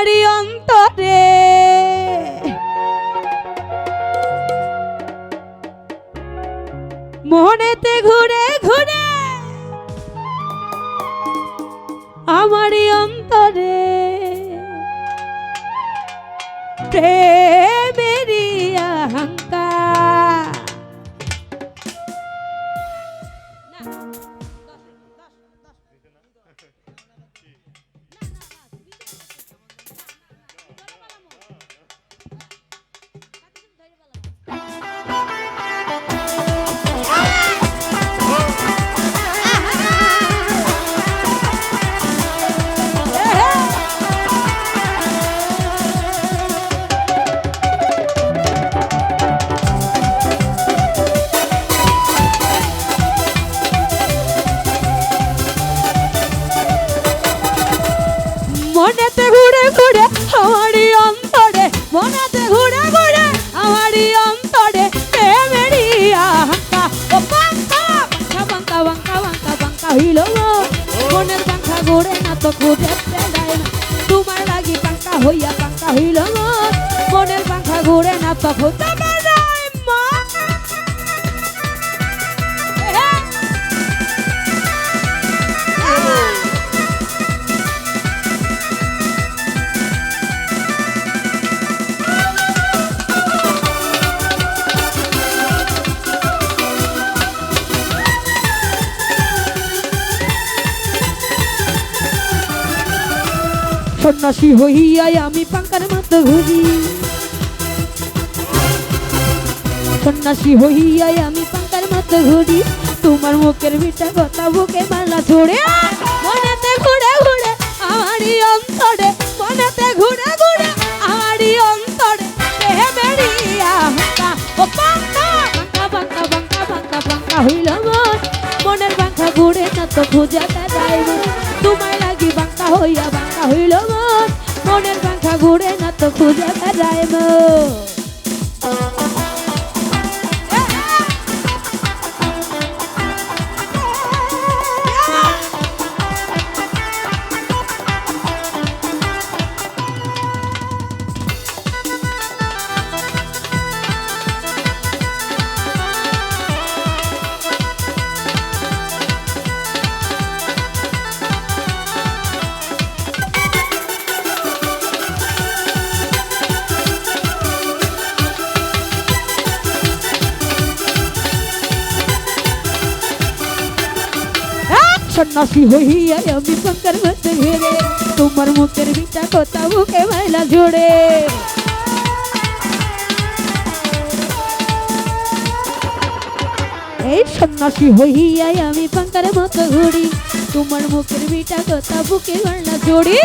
আমারই অন্তরে। মনেতে ঘুরে ঘুরে আমারই অন্তরে। প্রেমেরি অহংকার মনেতে ঘুরে ঘুরে আমারই অন্তরে প্রেমেরই আহঙ্কা ও বাঙ্কা বাঙ্কা বাঙ্কা বাঙ্কা বাঙ্কা বাঙ্কা হইল। মনের বাঙ্কা ঘুরে না তো খুঁজে যায় না। তোমার লাগি বাঙ্কা হইয়া বাঙ্কা হইল মনের বাঙ্কা ঘুরে না তো খুঁজে সন্ন্যাসী হইয়াই আমি পাঙ্কার মতো ঘুরি সন্ন্যাসী হইয়াই আমি পাঙ্কার মতো ঘুরি তোমার মুখের মিঠা কথা বুকে মালা ছড়ে মনেতে ঘুরে ঘুরে আমারই অন্তরে, মনেতে ঘুরে ঘুরে আমারই অন্তরে। প্রেমেরই আহঙ্কা ও পাঙ্কা পাঙ্কা পাঙ্কা পাঙ্কা পাঙ্কা পাঙ্কা হইল মন। মনের পাঙ্কা ঘুরে না তো খুঁজে খুঁজে সন্ন্যাসী হইয়া আমি শঙ্কর মধ্যে ঘেরে তোমার মুখের মিঠা কথা মুখে মাইলা জোড়ে এই সন্ন্যাসী হইয়া আমি পাঙ্কার মতো ঘুরি, তোমার মুখের মিঠা কথা বুকে মাইলা জোড়ি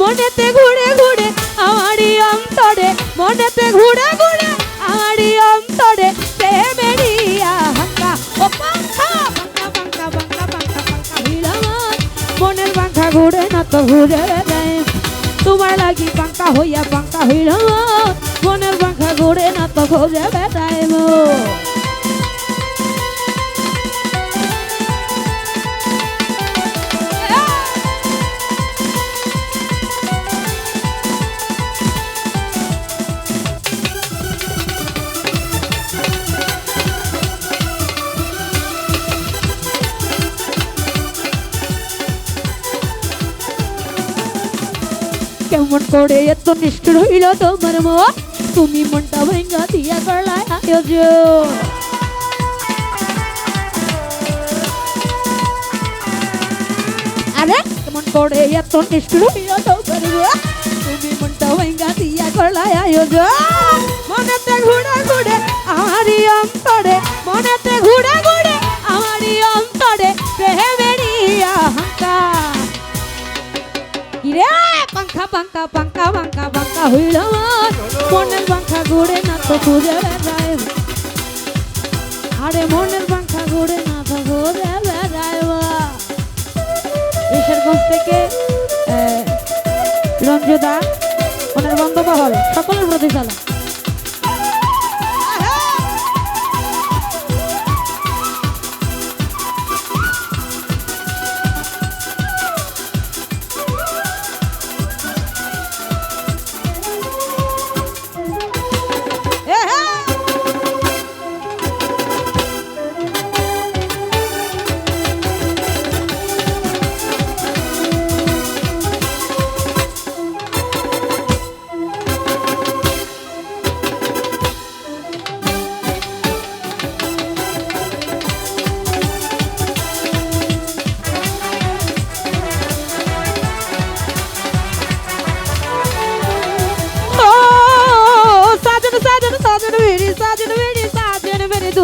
মনেতে ঘুরে ঘুরে আমারই অন্তরে, মনেতে ঘুরে ঘুরে আমারই অন্তরে। ঘুরে না তো ঘুরে যায় তোমার লাগি পাঙ্কা হইয়া পাঙ্কা হইল। মনের পাঙ্খা ঘুরে না তো ঘুরে বেড়ায় কেমন করে এত নিষ্ঠুর হইল তোমার মন। তুমি মনটা ভেঙ্গা দিয়া করলায় আরে কেমন করে এত নিষ্ঠুর হইল তোমার মন। তুমি মনটা ভেঙ্গা দিয়া করলায় আয়োজন মনেতে ঘুরে ঘুরে আমারই অন্তরে হইল মন মনের পাঙ্খা ঘুরে না তো খুঁজে বেড়ায়। আরে মনের পাঙ্খা ঘুরে না তো খুঁজে বেড়ায় ঈশ্বরগঞ্জ থেকে রঞ্জদা, ওনার ওনার বন্ধুবহল সকলের প্রতি সালাম।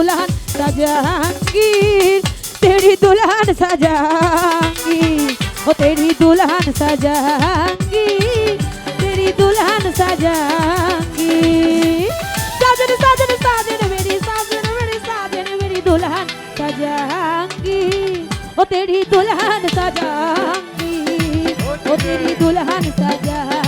दुल्हन सजांगीर तेरी दुल्हन सजांगीर ओ तेरी दुल्हन सजांगीर तेरी दुल्हन सजांगीर साजन साजन साजन, मेरी साजन मेरी साजन, मेरी दुल्हन सजांगीर ओ तेरी दुल्हन सजांगीर ओ तेरी दुल्हन सजांगीर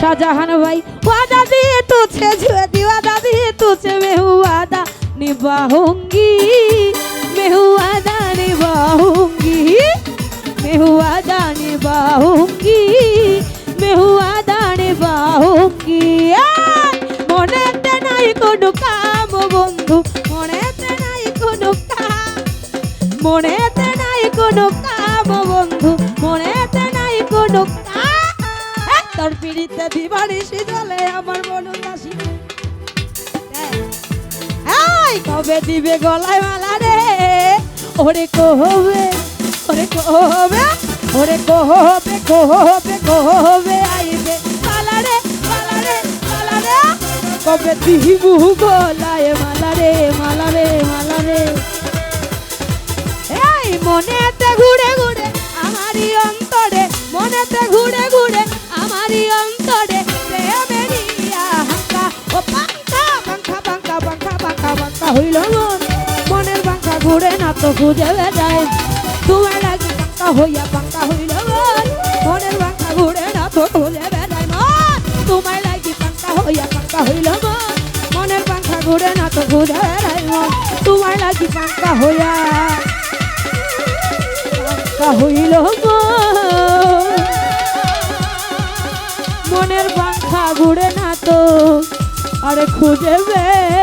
শাহজাহান ভাই, ওয়াদা দিয়ে তুছে জুয়ে দিওয়াদা দিয়ে তুছে মেহুয়াদা নিবাহুঙ্গি মেহুয়াদা নিবাহুঙ্গি মেহুয়াদা নিবাহুঙ্গি মেহুয়াদা নিবাহুঙ্গি মনেতে নাই কোনো কাম বন্ধু, মনেতে নাই কোনো কাম, মনেতে নাই কোনো কাম বন্ধু মনে তে নাই কোনো কাম তোর পিড়িতে দিবানিসি জলে আমার মন উদাসী এই, কবে দিবে গলায় মালা রে? ওরে কহবে ওরে কহবে ওরে কহবে কহবে কহবে আইবে? মালা রে মালা রে মালা রে। কবে দিবু গলায় মালা রে মালা রে মালা রে। এই, মনেতে ঘুরে তো খুঁজে বেড়ায়। তোমার লাগে পাঙ্কা হইয়া পাঙ্কা হইল মনের পাঙ্কা ঘুরে না তো খুঁজে বেড়ায়। মন তোমার লাগি পাঙ্কা হইয়া পাঙ্কা হইল মন মনের পাঙ্কা ঘুরে না তো খুঁজে বেড়ায় মন তোমার লাগি পাঙ্কা হইয়া পাঙ্কা হইল মনের পাঙ্খা ঘুরে না তো আরে খুঁজে বেড়াই